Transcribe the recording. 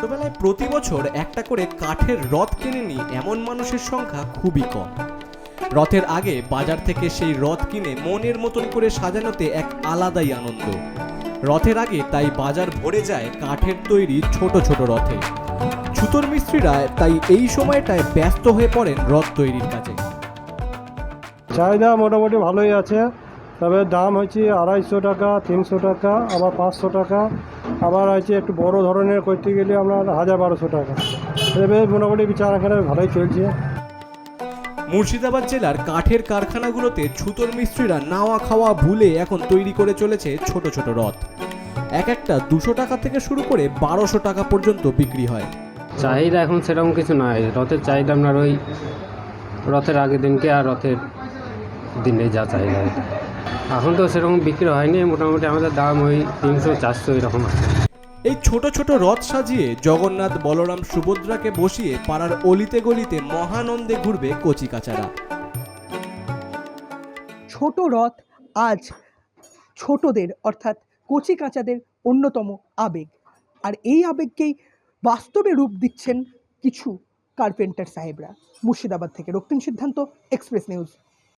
ছোটবেলায় প্রতি বছর একটা করে কাঠের রথ কিনে নিয়ে এমন মানুষের সংখ্যা খুবই কম। রথের আগে বাজার থেকে সেই রথ কিনে মনের মতন করে সাজানোতে এক আলাদাই আনন্দ। রথের আগে তাই বাজার ভরে যায় কাঠের তৈরি ছোট ছোট রথে। ছুতোর মিস্ত্রিরা তাই এই সময়টায় ব্যস্ত হয়ে পড়েন রথ তৈরির কাজে। চাহিদা মোটামুটি ভালোই আছে। তবে দাম হচ্ছে আড়াইশো টাকা তিনশো টাকা আবার পাঁচশো টাকা। আবার হচ্ছে একটু বড় ধরনের করতে গেলে আপনার হাজার বারোশো টাকা। এবার মোটামুটি বিচার এখানে ভালোই চলছে। মুর্শিদাবাদ জেলার কাঠের কারখানাগুলোতে ছুতোর মিস্ত্রিরা নাওয়া খাওয়া ভুলে এখন তৈরি করে চলেছে ছোট ছোট রথ। এক একটা দুশো টাকা থেকে শুরু করে বারোশো টাকা পর্যন্ত বিক্রি হয়। চাহিদা এখন সেরকম কিছু নাই। রথের চাহিদা আপনার ওই রথের আগের দিনকে আর রথের দিনে যা চাহিদা এটা এখন তো সেরকম বিক্রি হয়নি মোটামুটি আমাদের দাম ওই তিনশো চারশো এরকম আছে। এই ছোট ছোট রথ সাজিয়ে জগন্নাথ বলরাম সুভদ্রাকে বসিয়ে পাড়ার অলিতে গলিতে মহানন্দে ঘুরবে কচি কাচারা। ছোট রথ আজ ছোটদের অর্থাৎ কচি কাঁচাদের অন্যতম আবেগ। আর এই আবেগকেই বাস্তবে রূপ দিচ্ছেন কিছু কার্পেন্টার সাহেবরা মুর্শিদাবাদ থেকে। রক্তিম সিদ্ধান্ত এক্সপ্রেস নিউজ